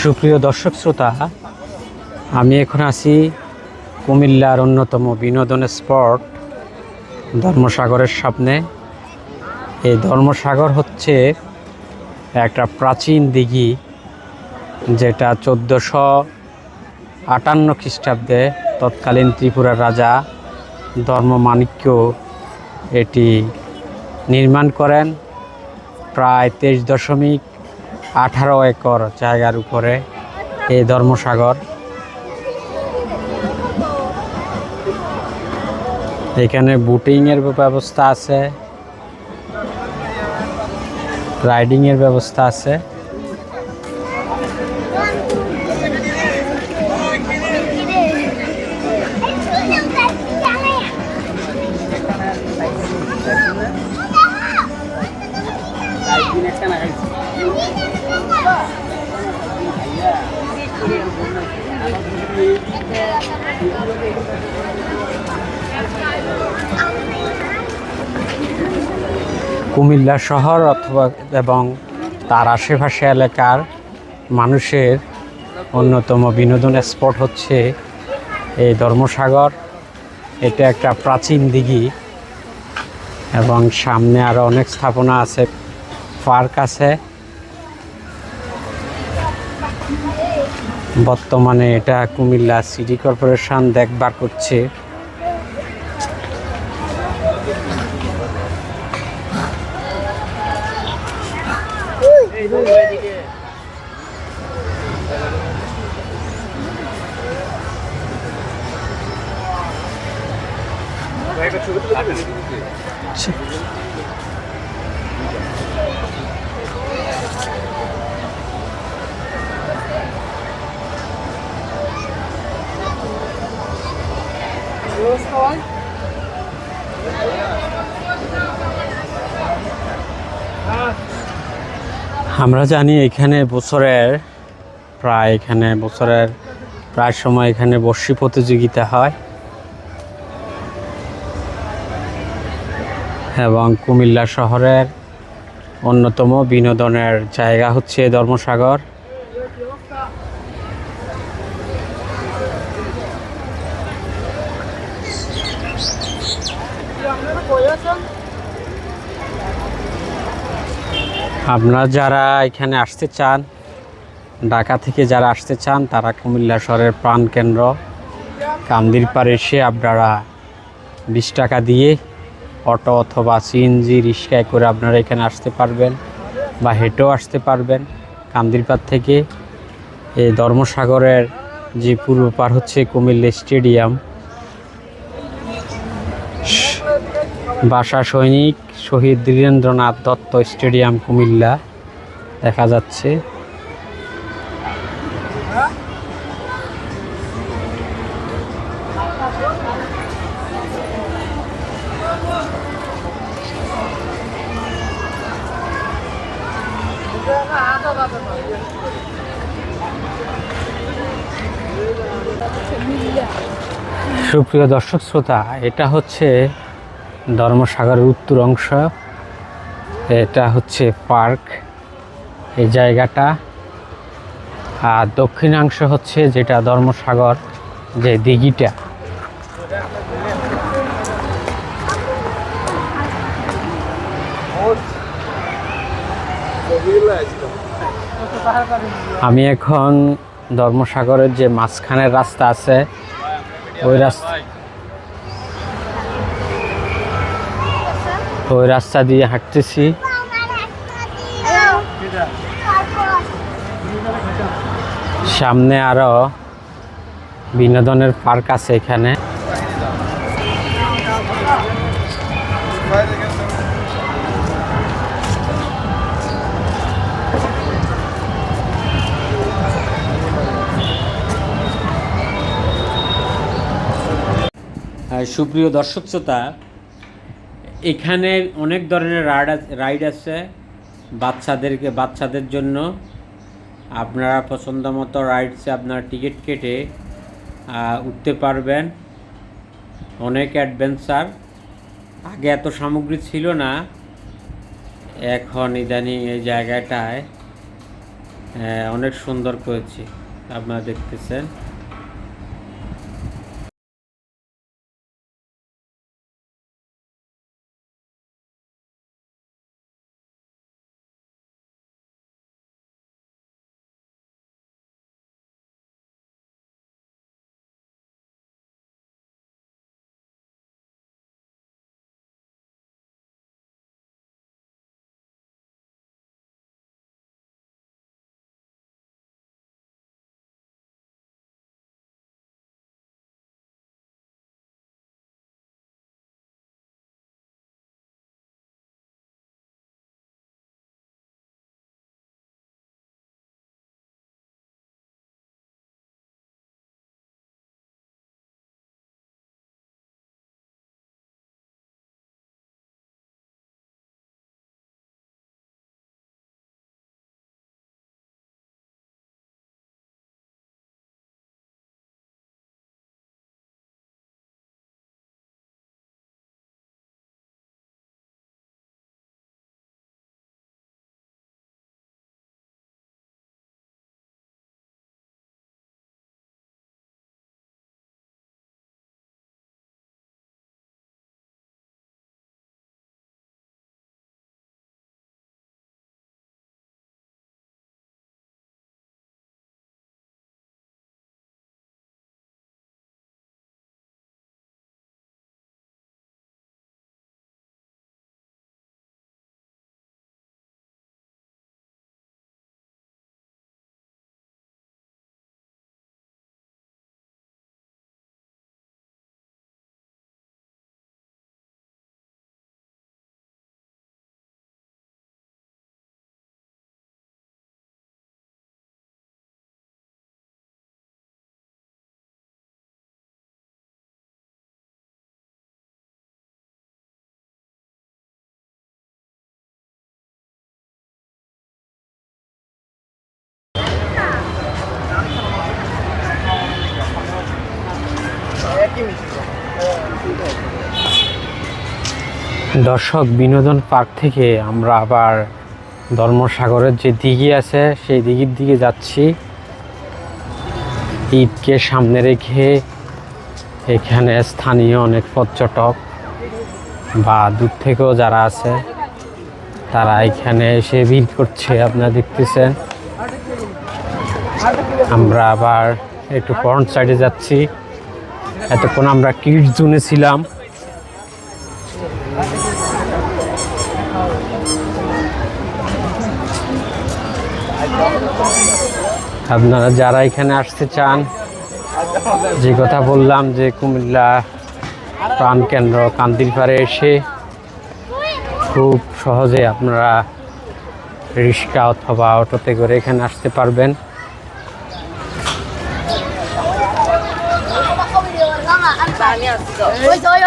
সুপ্রিয় দর্শক শ্রোতা, আমি এখন আছি কুমিল্লার অন্যতম বিনোদন স্পট, ধর্মসাগরের সামনে। এই ধর্মসাগর হচ্ছে একটা প্রাচীন দিঘি, যেটা চোদ্দোশো আটান্ন খ্রিস্টাব্দে তৎকালীন ত্রিপুরার রাজা ধর্মমাণিক্য এটি নির্মাণ করেন। প্রায় তেইশ দশমিক আঠারো একর জায়গার উপরে এই ধর্মসাগর। এখানে বুটিংয়ের ব্যবস্থা আছে রাইডিংয়ের ব্যবস্থা আছে। কুমিল্লা শহর অথবা এবং তার আশেপাশে এলাকার মানুষের অন্যতম বিনোদন স্পট হচ্ছে এই ধর্মসাগর। এটা একটা প্রাচীন দিঘি এবং সামনে আরও অনেক স্থাপনা আছে। পার্ক আছে। বর্তমানে এটা কুমিল্লা সিটি কর্পোরেশন দেখবার করছে। আমরা জানি এখানে বছরের প্রায়, এখানে বছরের প্রায় সময় এখানে বর্ষি প্রতিযোগিতা হয়। এবং কুমিল্লা শহরের অন্যতম বিনোদনের জায়গা হচ্ছে ধর্মসাগর। আপনারা যারা এখানে আসতে চান, ঢাকা থেকে যারা আসতে চান, তারা কুমিল্লা শহরের প্রাণকেন্দ্র কান্দির পাড়ে এসে আপনারা বিশ টাকা দিয়ে অটো অথবা সিএনজি রিক্সায় করে আপনারা এখানে আসতে পারবেন বা হেঁটেও আসতে পারবেন। কান্দির পাড় থেকে এই ধর্মসাগরের যে পূর্ব পার হচ্ছে কুমিল্লা স্টেডিয়াম বাসা সৈনিক শহীদ ধীরেন্দ্রনাথ দত্ত স্টেডিয়াম কুমিল্লা। দেখা যাচ্ছে। সুপ্রিয় দর্শক শ্রোতা এটা হচ্ছে ধর্মসাগরের উত্তর অংশ। এটা হচ্ছে পার্ক। এই জায়গাটা। আর দক্ষিণাংশ হচ্ছে যেটা ধর্মসাগর, যে দিঘিটা। আমি এখন ধর্মসাগরের যে মাঝখানের রাস্তা আছে, ওই রাস্তা ওই রাস্তা দিয়ে হাঁটতেছি। সামনে আরও বিনোদনের পার্ক আছে এখানে। সুপ্রিয় দর্শক শ্রোতা এখানে অনেক ধরনের রাইড রাইড আছে। বাচ্চাদেরকে, বাচ্চাদের জন্য। আপনারা পছন্দ মতো রাইডসে আপনারা টিকিট কেটে উঠতে পারবেন। অনেক অ্যাডভেঞ্চার। আগে এত সামগ্রী ছিল না। এখন ইদানিং এই জায়গাটায় অনেক সুন্দর করেছি। আপনারা দেখতেছেন। দর্শক, বিনোদন পার্ক থেকে আমরা আবার ধর্মসাগরের যে দিঘি আছে, সেই দিঘির দিকে যাচ্ছি। ঈদকে সামনে রেখে এখানে স্থানীয় অনেক পর্যটক বা দূর থেকেও যারা আছে, তারা এখানে এসে ভিড় করছে, আপনারা দেখতেছেন। আমরা আবার একটু ফ্রন্ট সাইডে যাচ্ছি। এতক্ষণ আমরা কিড জোনে ছিলাম। আপনারা যারা এখানে আসতে চান, যে কথা বললাম যে কুমিল্লা প্রাণ কেন্দ্র কান্দির পাড়ে এসে খুব সহজে আপনারা রিক্সা অথবা অটোতে করে এখানে আসতে পারবেন। Ôi trời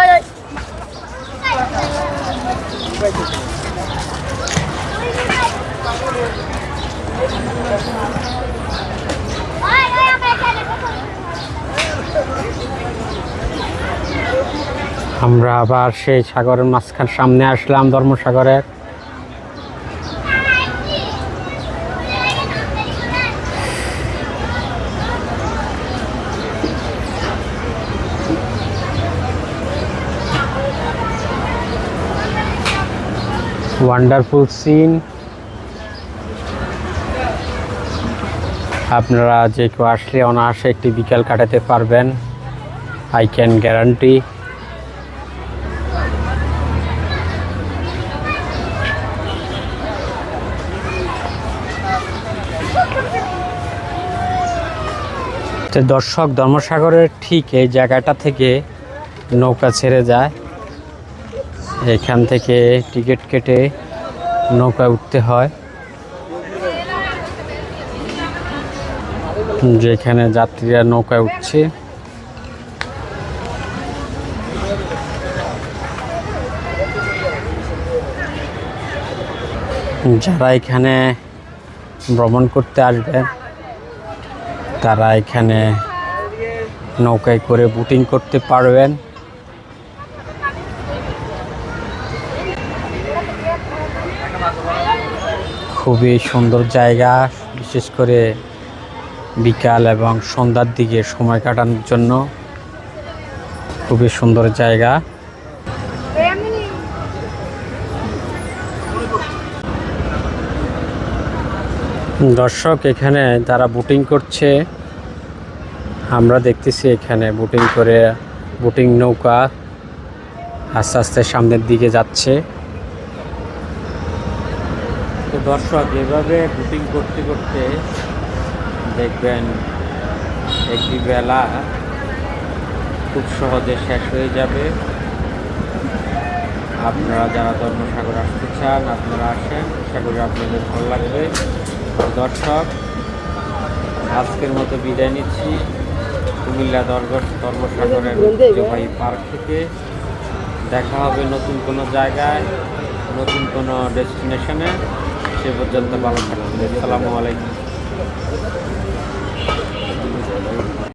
আমরা আবার সেই সাগরের মাঝখান সামনে আসলাম ধর্মসাগরের ওয়ান্ডারফুল সিন আপনারা যে কেউ আসলে অনায়াসে একটি বিকাল কাটাতে পারবেন। আই ক্যান গ্যারান্টি দর্শক, ধর্মসাগরের ঠিক এই জায়গাটা থেকে নৌকা ছেড়ে যায়। এখান থেকে টিকিট কেটে নৌকা উঠতে হয়। যেখানে যাত্রীরা নৌকায় উঠছে। যারা এখানে ভ্রমণ করতে আসবেন তারা এখানে নৌকায় করে বুটিং করতে পারবেন। খুবই সুন্দর জায়গা, বিশেষ করে বিকাল এবং সন্ধ্যার দিকে সময় কাটানোর জন্য খুবই সুন্দর জায়গা। দর্শক, এখানে যারা বুটিং করছে। আমরা দেখতেছি এখানে বুটিং করে, বুটিং নৌকা আস্তে আস্তে সামনের দিকে যাচ্ছে। তো দর্শক, এভাবে বুটিং করতে করতে দেখবেন একটি বেলা খুব সহজে শেষ হয়ে যাবে। আপনারা যারা ধর্মসাগর আসতে চান, আপনারা আসেন। আশা করি আপনাদের ভালো লাগবে। দর্শক, আজকের মতো বিদায় নিচ্ছি। কুমিল্লা ধর্মসাগরের ঐতিহ্যবাহী পার্ক থেকে। দেখা হবে নতুন কোনো জায়গায়, নতুন কোনো ডেস্টিনেশনে। সে পর্যন্ত ভালো থাকবেন। আসসালামু আলাইকুম।